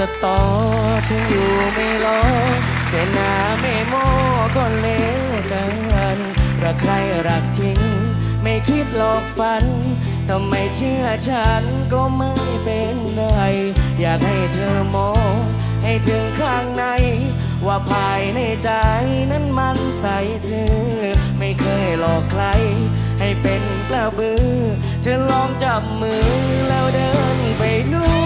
สตอถึงอยู่ไม่รอแต่หน้าไม่โมก็เลวเกันรักใครรักจริง ไม่คิดหลอกฝันทำไมเชื่อฉันก็ไม่เป็นไรอยากให้เธอมองให้ถึงข้างใน ว่าภายในใจนั้นมันใสซื่อไม่เคยหลอกใคร ให้เป็นกระบือ เธอลองจับมือแล้วเดินไปนู่น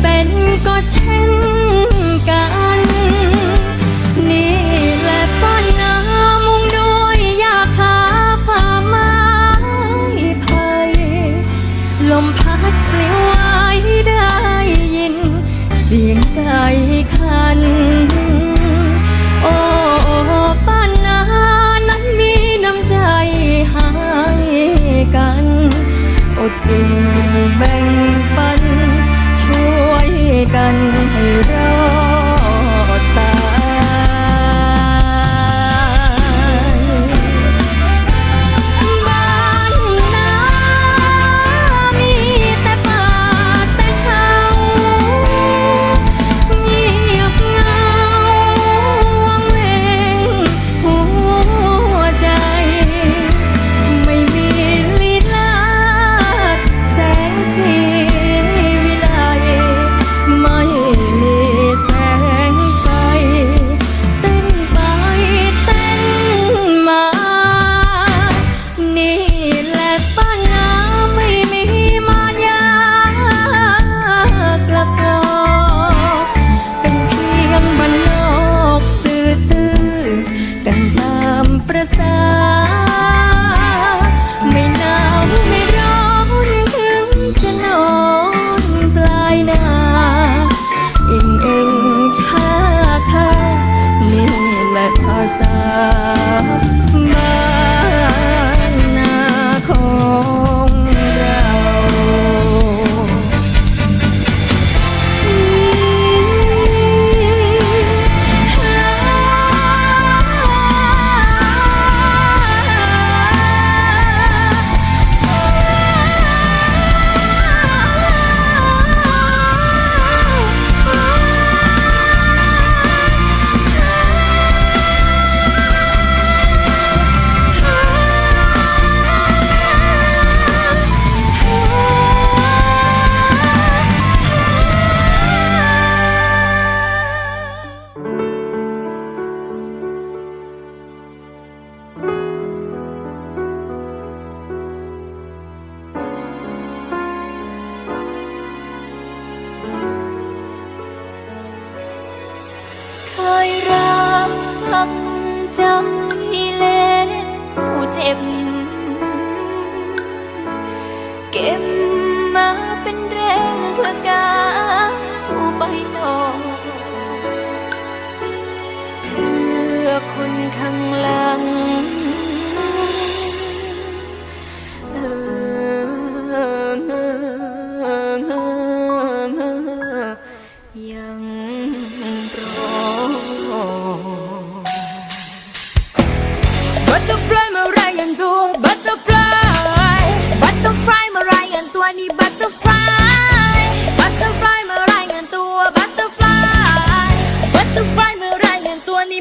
เป็นก็เช่นกัน นี่แหละปัญหามุงด้วยยาคาผ้าไม้ไผ่ลมพัดปลียวไว้ได้ยิน เสียงไก่คัน โอ้ปัญหานั้นมีน้ำใจให้กัน อดอุ่นบบ คนข้างหลังยังรอ Butterfly มารายงานตัว Butterfly Butterfly มารายงานตัวนี่ Butterfly Butterfly มารายงานตัว Butterfly Butterfly มารายงานตัวนี่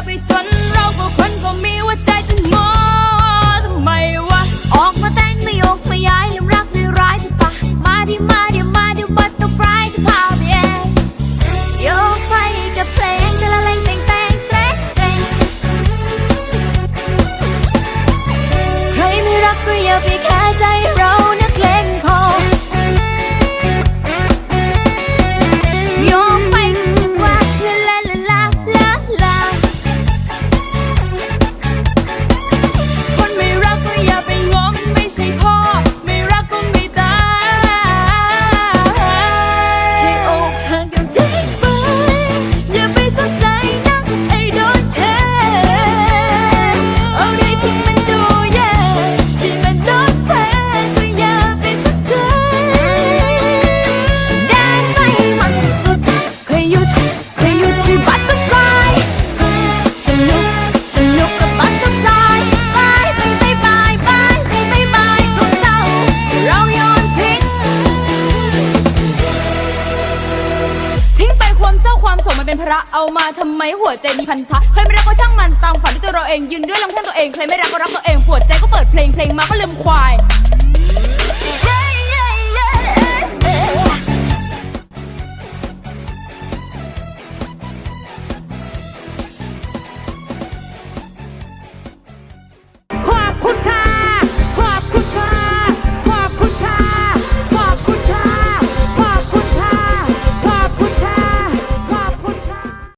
be strong. ันเป็นพระเอามาทำไมหัวใจมีพันธะใครไม่รักก็ช่างมันตามฝันด้วยตัวเราเองยืนด้วยลำแท่งตัวเองใครไม่รักก็รักตัวเองปวดใจก็เปิดเพลงเพลงมาก็ลืมควาย